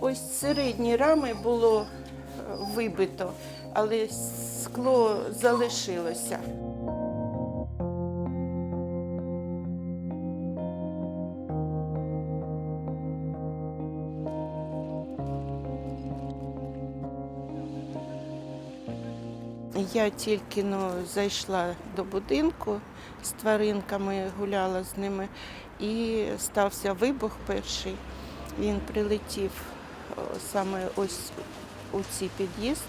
Ось середні рами було е, вибито, але скло залишилося. Я тільки ну, зайшла до будинку з тваринками, гуляла з ними, і стався вибух перший. Він прилетів саме ось у цей під'їзд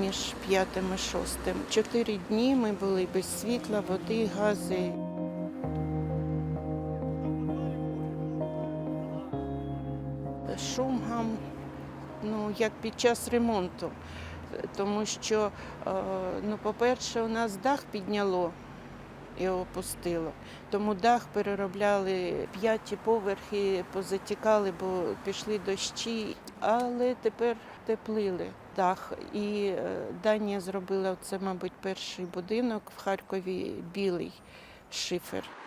між п'ятим і шостим. Чотири дні ми були без світла, води, гази. Шум гам, ну, як під час ремонту. Тому що, е, ну, по-перше, у нас дах підняло і опустило. Тому дах переробляли п'яті поверхи, позатікали, бо пішли дощі. Але тепер теплили дах. І е, Данія зробила це, мабуть, перший будинок в Харкові білий шифер.